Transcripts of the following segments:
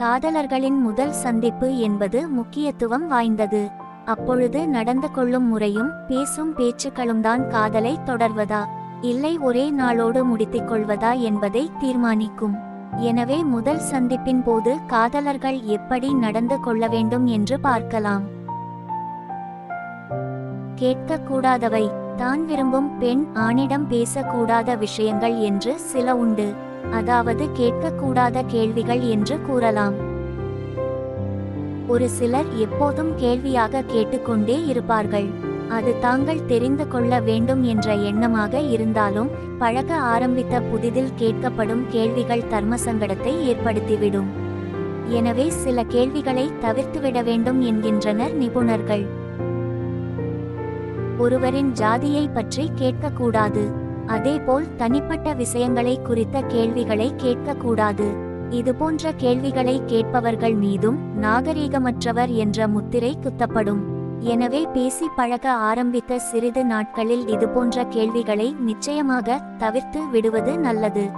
காதலர்களின் முதல் சந்திப்பு என்பது முக்கியத்துவம் வாய்ந்தது. அப்பொழுது நடந்து கொள்ளும் முறையும் பேசும் பேச்சுக்களும் தான் காதலை தொடர்வதா? இல்லை ஒரே நாளோடு முடித்துக் கொள்வதா என்பதை தீர்மானிக்கும். எனவே முதல் சந்திப்பின் போது காதலர்கள் எப்படி நடந்து கொள்ள வேண்டும் என்று பார்க்கலாம். கேட்கக்கூடாதவை. தான் விரும்பும் பெண் ஆணிடம் பேசக்கூடாத விஷயங்கள் என்று சில உண்டு. அதாவது கேட்கக்கூடாத கேள்விகள் என்று கூறலாம். ஒரு சிலர் எப்போதும் கேள்வியாக கேட்டுக்கொண்டே இருப்பார்கள். அது தாங்கள் தெரிந்து கொள்ள வேண்டும் என்ற எண்ணமாக இருந்தாலும் பழக ஆரம்பித்த புதிதில் கேட்கப்படும் கேள்விகள் தர்ம சங்கடத்தை ஏற்படுத்திவிடும். எனவே சில கேள்விகளை தவிர்த்துவிட வேண்டும் என்கின்றனர் நிபுணர்கள். ஒருவரின் ஜாதியை பற்றி கேட்கக்கூடாது. அதேபோல் தனிப்பட்ட விஷயங்களை குறித்த கேள்விகளை கேட்கக்கூடாது. இதுபோன்ற கேள்விகளை கேட்பவர்கள் மீதும் நாகரீகமற்றவர் என்ற முத்திரை குத்தப்படும். எனவே பேசி பழக ஆரம்பித்த சிறிது நாட்களில் இதுபோன்ற கேள்விகளை நிச்சயமாக தவிர்த்து விடுவது நல்லது.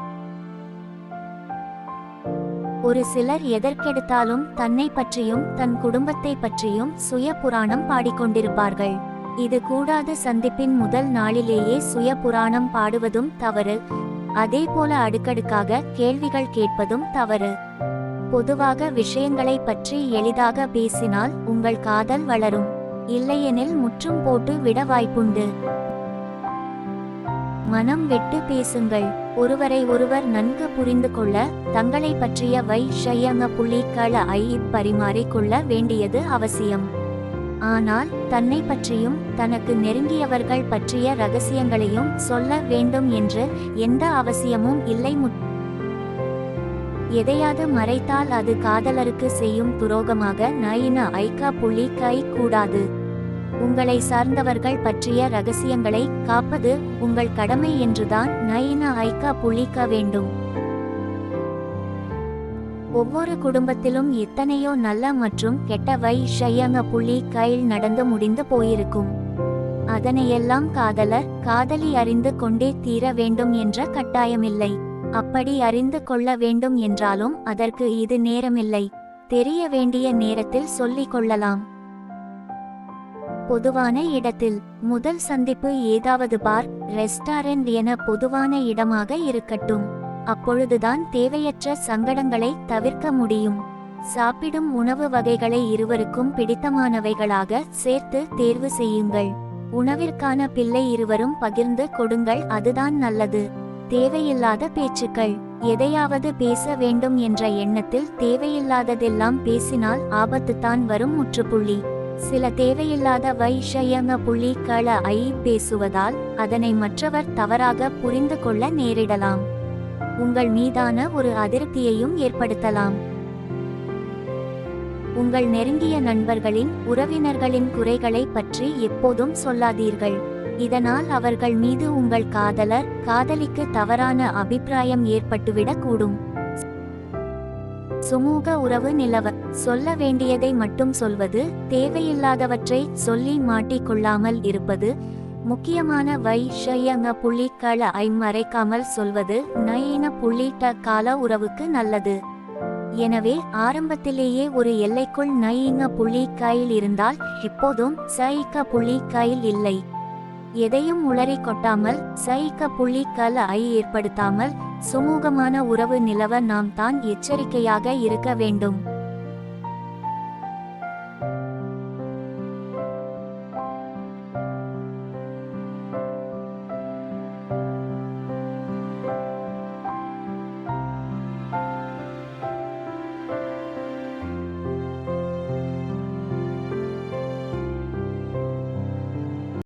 ஒரு சிலர் எதற்கெடுத்தாலும் தன்னை பற்றியும் தன் குடும்பத்தை பற்றியும் சுய புராணம் பாடிக்கொண்டிருப்பார்கள். இது கூடாது சந்திப்பின் முதல் நாளிலேயே சுய புராணம் பாடுவதும் தவறு. அதே போல அடுக்கடுக்காக கேள்விகள் கேட்பதும் தவறு. பொதுவாக விஷயங்களை பற்றி எளிதாக பேசினால் உங்கள் காதல் வளரும். இல்லையெனில் முற்றும் போட்டு விட வாய்ப்புண்டு. மனம் விட்டு பேசுங்கள். ஒருவரை ஒருவர் நன்கு புரிந்து கொள்ள தங்களை பற்றிய வை ஷயங்க புள்ளிக்கள ஐ பரிமாறிக்கொள்ள வேண்டியது அவசியம். ஆனால் தன்னை பற்றியும் தனக்கு நெருங்கியவர்கள் பற்றிய ரகசியங்களையும் சொல்ல வேண்டும் என்று எந்த அவசியமும் இல்லை முட் எதையாவது மறைத்தால் அது காதலருக்கு செய்யும் துரோகமாக நயின ஐக்கா புள்ளி கை கூடாது. உங்களை சார்ந்தவர்கள் பற்றிய ரகசியங்களை காப்பது உங்கள் கடமை என்றுதான் நயின ஐக்கா புள்ளிக்க வேண்டும். ஒவ்வொரு குடும்பத்திலும் எத்தனையோ நல்ல மற்றும் கெட்ட வை ஷையங்க புள்ளி கையில் நடந்து முடிந்து போயிருக்கும். அதனையெல்லாம் காதலர் காதலி அறிந்து கொண்டே தீர வேண்டும் என்ற கட்டாயமில்லை. அப்படி அறிந்து கொள்ள வேண்டும் என்றாலும் அதற்கு இது நேரமில்லை. தெரிய வேண்டிய நேரத்தில் சொல்லிக் கொள்ளலாம். பொதுவான இடத்தில் முதல் சந்திப்பு ஏதாவது பார் ரெஸ்டாரண்ட் என பொதுவான இடமாக இருக்கட்டும். அப்பொழுதுதான் தேவையற்ற சங்கடங்களை தவிர்க்க முடியும். சாப்பிடும் உணவு வகைகளை இருவருக்கும் பிடித்தமானவைகளாக சேர்த்து தேர்வு செய்யுங்கள். உணவிற்கான பிள்ளை இருவரும் பகிர்ந்து கொடுங்கள் அதுதான் நல்லது. தேவையில்லாத பேச்சுக்கள். எதையாவது பேச வேண்டும் என்ற எண்ணத்தில் தேவையில்லாததெல்லாம் பேசினால் ஆபத்துத்தான் வரும் முற்றுப்புள்ளி. சில தேவையில்லாத வைஷயங்க புள்ளி கள ஐ பேசுவதால் அதனை மற்றவர் தவறாக புரிந்து கொள்ள நேரிடலாம். உங்கள் மீதான ஒரு அதிருப்தியையும் ஏற்படுத்தலாம். உங்கள் நெருங்கிய நண்பர்களின் உறவினர்களின் குறைகளை பற்றி எப்போதும் சொல்லாதீர்கள். இதனால் அவர்கள் மீது உங்கள் காதலர் காதலிக்கு தவறான அபிப்பிராயம் ஏற்பட்டுவிடக் கூடும். சுமூக உறவு நிலவ சொல்ல வேண்டியதை மட்டும் சொல்வது தேவையில்லாதவற்றை சொல்லி மாட்டிக்கொள்ளாமல் இருப்பது முக்கியமான வைஷயங்க புள்ளிக்களை ஐ மறைக்காமல் சொல்வது நயின புள்ளிட்ட கால உறவுக்கு நல்லது. எனவே ஆரம்பத்திலேயே ஒரு எல்லைக்குள் நயிங்க புள்ளிக்காயில் இருந்தால் எப்போதும் சயிக்க புள்ளிக்காயில் இல்லை. எதையும் உளறி கொட்டாமல் சயிக்க புள்ளி ஐ ஏற்படுத்தாமல் சுமூகமான உறவு நிலவ நாம் தான் எச்சரிக்கையாக இருக்க வேண்டும்.